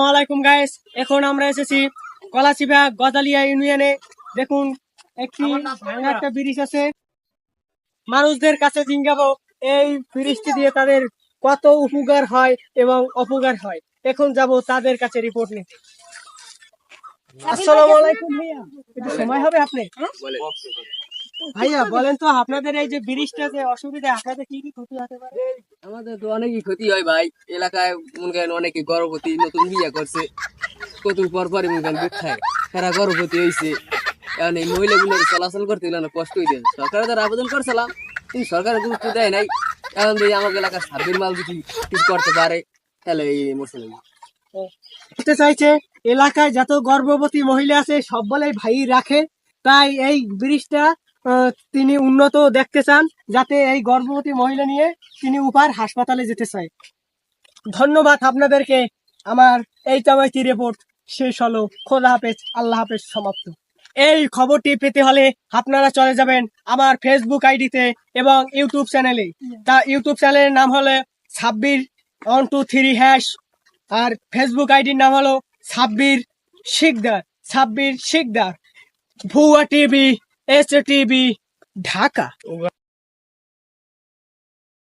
আসসালামাইকুম গাইস এখন আমরা এসেছি কলাচিপা গজালিয়া ইউনিয়নে। দেখুন একটি একটা ব্রিজ আছে। মানুষদের কাছে জিঙ্গাবো এই ব্রিজটি দিয়ে তাদের কত উপকার হয় এবং অপকার হয়? এখন যাব তাদের কাছে রিপোর্ট নিতে। আসসালামু আলাইকুম ভাইয়া। একটু সময় হবে আপনি ভাইয়া বলেন তো আপনাদের এই যে ব্রিজটা যে অসুবিধা আপনাদের কি কি ক্ষতি হতে পারে? আমাদের তো অনেকই ক্ষতি হয় ভাই। এলাকায় মনে করেন অনেকে গর্ভবতী নতুন বিয়ে করছে। কত পর পরে মনে করেন দুধ খায়। তারা গর্ভবতী হয়েছে এখন এই মহিলাগুলো চলাচল করতে গেলে অনেক কষ্ট যায় সরকারের দ্বারা আবেদন করছিলাম কিন্তু সরকারের গুরুত্ব দেয় নাই। এখন দেখি আমাকে এলাকার সার্বিক মাল যদি কিছু করতে পারে তাহলে এই মশলা বলতে চাইছে এলাকায় যত গর্ভবতী মহিলা আছে সব বলে ভাই রাখে। তাই এই ব্রিজটা তিনি উন্নত দেখতে চান যাতে এই গর্ভবতী মহিলা নিয়ে তিনি উপার হাসপাতালে যেতে চায়। ধন্যবাদ আপনাদেরকে। আমার এই চামাইতি রিপোর্ট শেষ হলো। খোদা হাফেজ, আল্লাহ হাফেজ, সমাপ্ত। এই খবরটি পেতে হলে আপনারা চলে যাবেন আমার ফেসবুক আইডিতে এবং ইউটিউব চ্যানেলে তা ইউটিউব চ্যানেলের নাম হলো Sabbir one two three hash আর ফেসবুক আইডির নাম হলো সাব্বির শিকদার সাব্বির শিকদার। ভুয়া টিভি एस टी ढाका